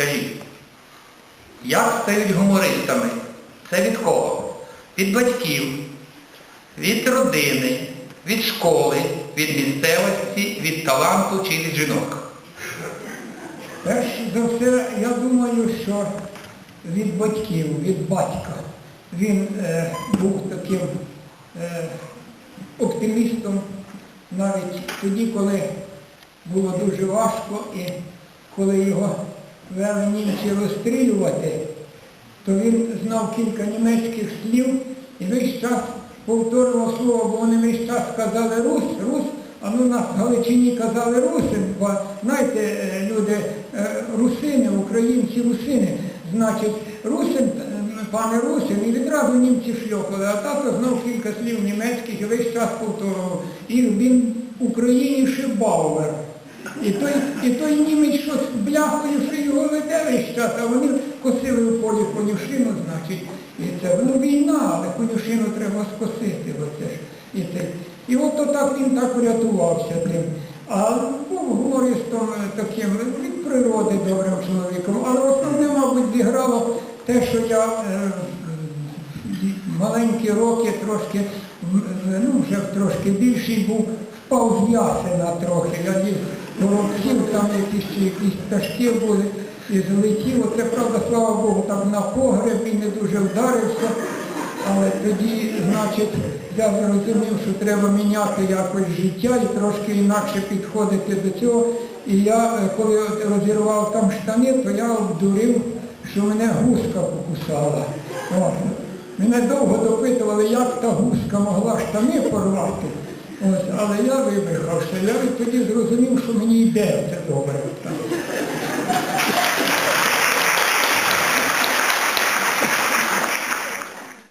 Скажіть, як стають гумористами? Це від кого? Від батьків, від родини, від школи, від місцевості, від таланту чи від жінок? Перш за все, я думаю, що від батьків, від батька. Він е, був таким е, оптимістом навіть тоді, коли було дуже важко і коли його вели німці розстрілювати, то він знав кілька німецьких слів і весь час повторював слово, бо вони весь час казали Рус, Рус, а ну нас в Галичині казали русин, бо знаєте, е, люди, е, русини, українці русини, значить, русин, е, пане русин, і відразу німці шльопали, а тато знав кілька слів німецьких і весь час повторював. І він україніший Бауер. І той, і той німець щось бляхою, що його веде весь час, а вони косили у полі конюшину, значить, і це ну, війна, але конюшину треба скосити. Оце ж. І, і от то так він так врятувався тим. А був гумористом е, таким від природи добрим чоловіком. Але основне, мабуть, зіграло те, що я е, маленькі роки трошки, ну вже трошки більший був, впав з ясена трохи. Я їх там якісь якісь пташки були і злетів. Оце, правда, слава Богу, так на погреб і не дуже вдарився. Але тоді, значить, я зрозумів, що треба міняти якось життя і трошки інакше підходити до цього. І я, е, коли розірвав там штани, то я обдурив, що мене гуска покусала. От. Мене довго допитували, як та гуска могла штани порвати. Ось, але я вибрехався, я тоді зрозумів, що мені йде це добре.